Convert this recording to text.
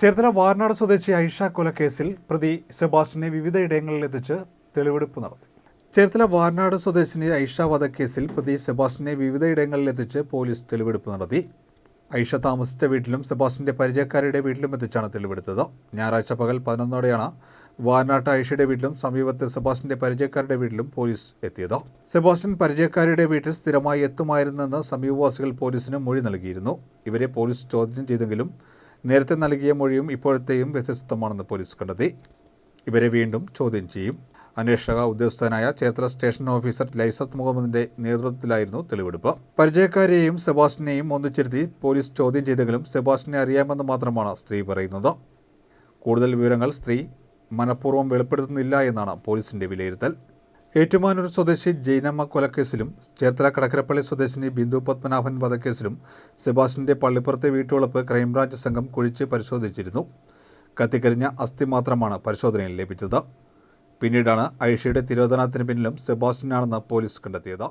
ചേർത്തല വാർനാട് സ്വദേശി ഐഷ കൊലക്കേസിൽ പ്രതി സെബാസ്റ്റിനെ വിവിധയിടങ്ങളിൽ എത്തിച്ച് തെളിവെടുപ്പ് നടത്തി. ചേർത്തല വാർനാട് സ്വദേശിനി ഐഷ വധക്കേസിൽ പ്രതി സെബാസ്റ്റിനെ വിവിധയിടങ്ങളിൽ എത്തിച്ച് പോലീസ് തെളിവെടുപ്പ് നടത്തി. ഐഷ താമസിച്ച വീട്ടിലും സെബാസ്റ്റിന്റെ പരിചയക്കാരുടെ വീട്ടിലും എത്തിച്ചാണ് തെളിവെടുത്തത്. ഞായറാഴ്ച പകൽ പതിനൊന്നോടെയാണ് വാർനാട്ട് ഐഷയുടെ വീട്ടിലും സമീപത്തെ സെബാസ്റ്റിന്റെ പരിചയക്കാരുടെ വീട്ടിലും പോലീസ് എത്തിയത്. സെബാസ്റ്റ്യൻ പരിചയക്കാരുടെ വീട്ടിൽ സ്ഥിരമായി എത്തുമായിരുന്നെന്ന് സമീപവാസികൾ പോലീസിന് മൊഴി നൽകിയിരുന്നു. ഇവരെ പോലീസ് ചോദ്യം ചെയ്തെങ്കിലും നേരത്തെ നൽകിയ മൊഴിയും ഇപ്പോഴത്തെയും വ്യത്യസ്തമാണെന്ന് പോലീസ് കണ്ടെത്തി. ഇവരെ വീണ്ടും ചോദ്യം ചെയ്യും. അന്വേഷക ഉദ്യോഗസ്ഥനായ ചേർത്തല സ്റ്റേഷൻ ഓഫീസർ ലൈസത്ത് മുഹമ്മദിന്റെ നേതൃത്വത്തിലായിരുന്നു തെളിവെടുപ്പ്. പരിചയക്കാരെയും സെബാസ്റ്റിനെയും ഒന്നിച്ചിരുത്തി പോലീസ് ചോദ്യം ചെയ്തെങ്കിലും സെബാസ്റ്റിനെ അറിയാമെന്ന് മാത്രമാണ് സ്ത്രീ പറയുന്നത്. കൂടുതൽ വിവരങ്ങൾ സ്ത്രീ മനഃപൂർവം വെളിപ്പെടുത്തുന്നില്ല എന്നാണ് പോലീസിന്റെ വിലയിരുത്തൽ. ഏറ്റുമാനൂർ സ്വദേശി ജൈനമ്മ കൊലക്കേസിലും ചേർത്തല കടക്കരപ്പള്ളി സ്വദേശിനി ബിന്ദു പത്മനാഭൻ വധക്കേസിലും സെബാസ്റ്റിന്റെ പള്ളിപ്പുറത്തെ വീട്ടുവളപ്പ് ക്രൈംബ്രാഞ്ച് സംഘം കുഴിച്ച് പരിശോധിച്ചിരുന്നു. കത്തിക്കരിഞ്ഞ അസ്ഥി മാത്രമാണ് പരിശോധനയിൽ ലഭിച്ചത്. പിന്നീടാണ് ഐഷയുടെ തിരോധനത്തിന് പിന്നിലും സെബാസ്റ്റിനാണെന്ന് പോലീസ് കണ്ടെത്തിയത്.